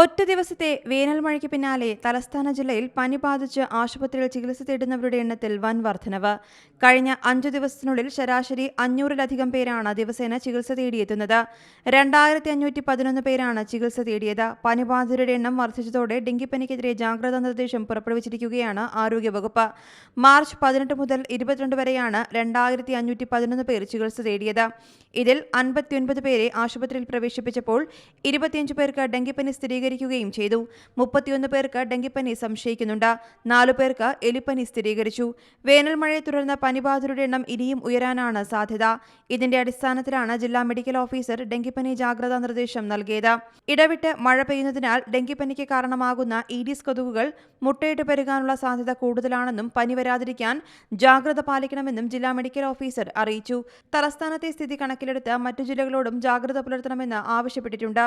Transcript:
ഒറ്റ ദിവസത്തെ വേനൽ മഴയ്ക്ക് പിന്നാലെ തലസ്ഥാന ജില്ലയിൽ പനി ബാധിച്ച് ആശുപത്രിയിൽ ചികിത്സ തേടുന്നവരുടെ എണ്ണത്തിൽ വൻ വർധനവ്. കഴിഞ്ഞ അഞ്ചു ദിവസത്തിനുള്ളിൽ ശരാശരി അഞ്ഞൂറിലധികം പേരാണ് ദിവസേന ചികിത്സ തേടിയെത്തുന്നത്. രണ്ടായിരത്തി അഞ്ഞൂറ്റി പതിനൊന്ന് പേരാണ് ചികിത്സ തേടിയത്. പനിബാധിതരുടെ എണ്ണം വർദ്ധിച്ചതോടെ ഡെങ്കിപ്പനിക്കെതിരെ ജാഗ്രതാ നിർദ്ദേശം പുറപ്പെടുവിച്ചിരിക്കുകയാണ് ആരോഗ്യവകുപ്പ്. മാർച്ച് പതിനെട്ട് മുതൽ ഇരുപത്തിരണ്ട് വരെയാണ് രണ്ടായിരത്തി അഞ്ഞൂറ്റി പതിനൊന്ന് പേർ ചികിത്സ തേടിയത്. ഇതിൽ അൻപത്തിയൊൻപത് പേരെ ആശുപത്രിയിൽ പ്രവേശിപ്പിച്ചപ്പോൾ ഇരുപത്തിയഞ്ച് പേർക്ക് ഡെങ്കിപ്പനി സ്ഥിരീകരിക്കുകയും ചെയ്തു. മുപ്പത്തിയൊന്ന് പേർക്ക് ഡെങ്കിപ്പനി സംശയിക്കുന്നുണ്ട്. നാലു പേർക്ക് എലിപ്പനി സ്ഥിരീകരിച്ചു. വേനൽ മഴയെ തുടർന്ന് പനിബാധിതരുടെ എണ്ണം ഇനിയും ഉയരാനാണ് സാധ്യത. ഇതിന്റെ അടിസ്ഥാനത്തിലാണ് ജില്ലാ മെഡിക്കൽ ഓഫീസർ ഡെങ്കിപ്പനി ജാഗ്രതാ നിർദ്ദേശം നൽകിയത്. ഇടവിട്ട് മഴ പെയ്യുന്നതിനാൽ ഡെങ്കിപ്പനിക്ക് കാരണമാകുന്ന ഈഡിസ് കൊതുകുകൾ മുട്ടയിട്ട് പെരുകാനുള്ള സാധ്യത കൂടുതലാണെന്നും പനി വരാതിരിക്കാൻ ജാഗ്രത പാലിക്കണമെന്നും ജില്ലാ മെഡിക്കൽ ഓഫീസർ അറിയിച്ചു. തലസ്ഥാനത്തെ സ്ഥിതി കണക്കിലെടുത്ത് മറ്റു ജില്ലകളോടും ജാഗ്രത പുലർത്തണമെന്ന് ആവശ്യപ്പെട്ടിട്ടുണ്ട്.